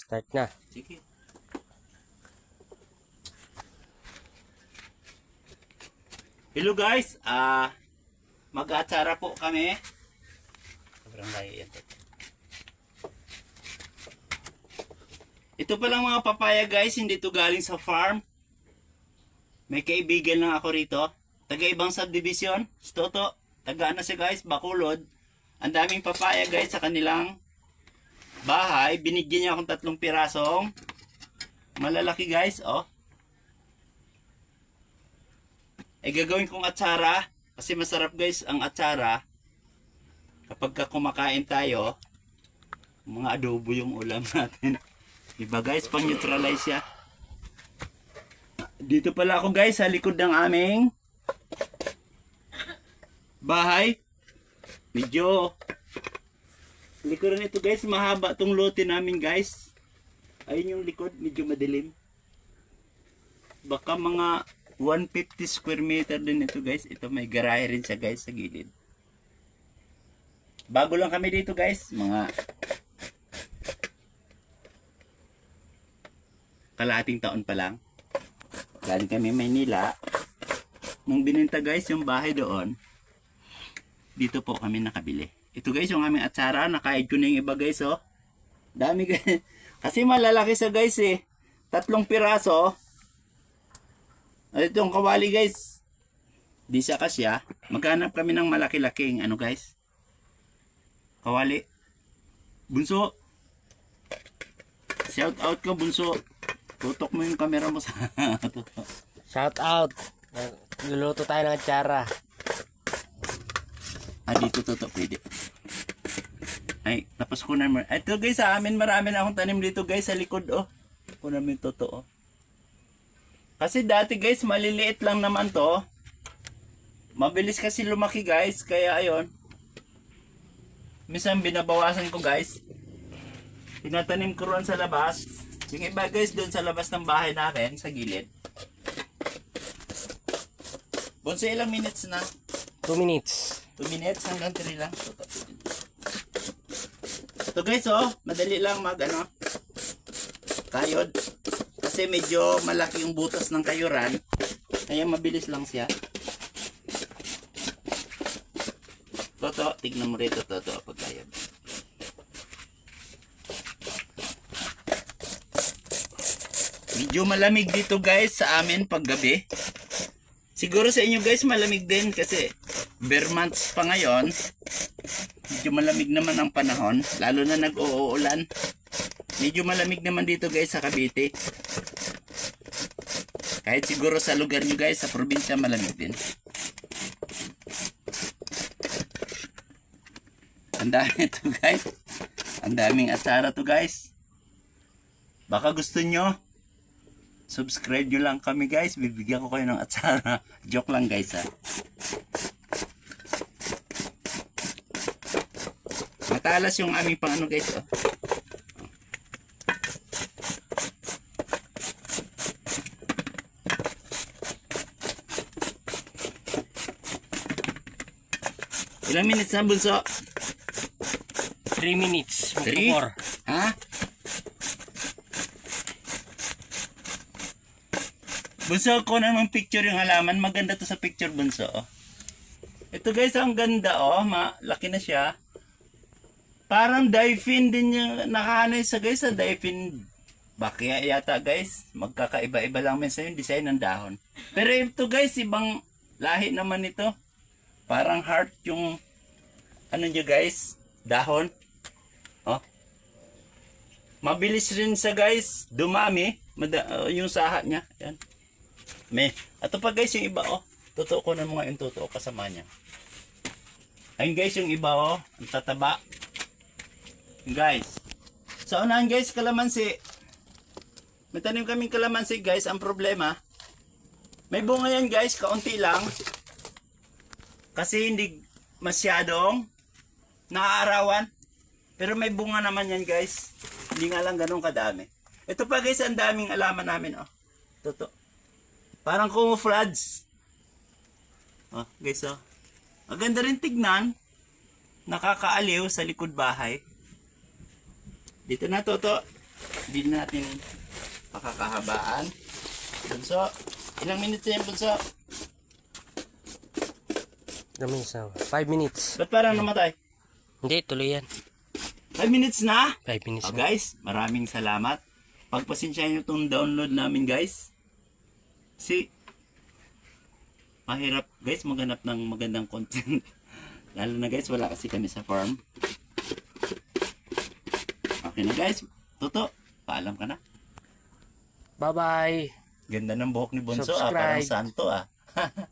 Start na. Sige. Hello guys, ah mag-atsara po kami. Sobrang layo yan. Ito pa lang mga papaya guys, hindi to galing sa farm. May kaibigan lang ako rito. Taga ibang subdivision. Stoto. Taga ano siya guys, Bacolod. Ang daming papaya guys sa kanilang bahay. Binigyan niya akong tatlong pirasong malalaki guys, oh. Ay gagawin kong atsara kasi masarap guys ang atsara kapag ka kumakain tayo mga adobo yung ulam natin diba guys pang neutralize siya dito pala ako guys sa likod ng aming bahay medyo likuran ito guys mahaba tong lote namin guys ayun yung likod medyo madilim baka mga 150 square meter din ito guys. Ito may garahe rin siya guys sa gilid. Bago lang kami dito guys. Mga kalahating taon pa lang. Galing kami Maynila. Nung bininta guys yung bahay doon, dito po kami nakabili. Ito guys yung aming atsara. Nakaid ko na yung iba guys oh. Dami guys. Kasi malalaki sa guys eh. Tatlong piraso. At itong kawali guys. Di siya kasya. Maghanap kami ng malaki-laking ano guys. Kawali. Bunso. Shout out ko bunso. Tutok mo yung camera mo sa. Shout out. Luluto tayo ng atsara. Ah, dito tutok pwede. Ay, tapos ko naman. Ito guys, sa amin marami na akong tanim dito guys sa likod oh. Mo yung totoo. Kasi dati guys, maliliit lang naman to. Mabilis kasi lumaki guys, kaya ayon. Minsan binabawasan ko guys. Tinatanim ko roon sa labas. Yung iba guys, doon sa labas ng bahay namin, sa gilid. Bonso ilang minutes na? 2 minutes. 2 minutes hanggang 3 lang. Ito guys oh, madali lang mag ano, kayod. Kasi medyo malaki yung butas ng kayuran. Kaya mabilis lang siya. Toto, tignan mo rito Toto pag kayod. Medyo malamig dito guys sa amin pag gabi. Siguro sa inyo guys malamig din kasi bare months pa ngayon. Medyo malamig naman ang panahon, lalo na nag-uulan. Medyo malamig naman dito guys sa Cavite. Kahit siguro sa lugar nyo guys, sa probinsya malamig din. Ang dami to guys. Ang daming atsara to guys. Baka gusto nyo, subscribe nyo lang kami guys. Bibigyan ko kayo ng atsara. Joke lang guys ha. Matalas yung aming pang ano guys oh. Ilang minutes na bunso? 3 minutes. Three? Magpo-four. Ha? Bunso, ko naman picture yung halaman. Maganda to sa picture, bunso. oh. Ito guys, ang ganda oh. Malaki na siya. Parang daiphin din yung nakahanay sa guys sa daiphin. Bakya yata guys. Magkakaiba-iba lang minsan yung design ng dahon. Pero ito guys, ibang lahi naman ito. Parang heart yung ano nyo guys, dahon. Oh. Mabilis rin sa guys, dumami. Mada, uh, yung saha niya. Yan. May. Ato pa guys, yung iba oh. Totoo ko na mga yung totoo kasama niya. Ayun guys, yung iba oh. Ang tataba. Guys. Sa unahan guys, kalamansi. May tanim kaming kalamansi guys. Ang problema, may bunga yan guys, kaunti lang. Kasi hindi masyadong naaarawan. Pero may bunga naman yan guys. Hindi nga lang ganun kadami. Ito pa guys, ang daming alaman namin oh. Toto. Parang camouflage. Oh, guys oh. Ang ganda rin tignan. Nakakaaliw sa likod bahay. Dito na Toto. Hindi natin pakakahabaan. Bunso, ilang minutes na yan, Bunso? Ilang minutes na? 5 minutes. Ba't parang namatay? Hindi, tuloy yan. 5 minutes na? 5 minutes Oh, na. guys, maraming salamat. Pagpasensya nyo itong download namin, guys. Si mahirap, guys, maghanap ng magandang content. Lalo na, guys, wala kasi kami sa farm. Okay na, guys. Toto, paalam ka na. Bye-bye. Ganda ng buhok ni Bonso, ah. Parang santo, ah.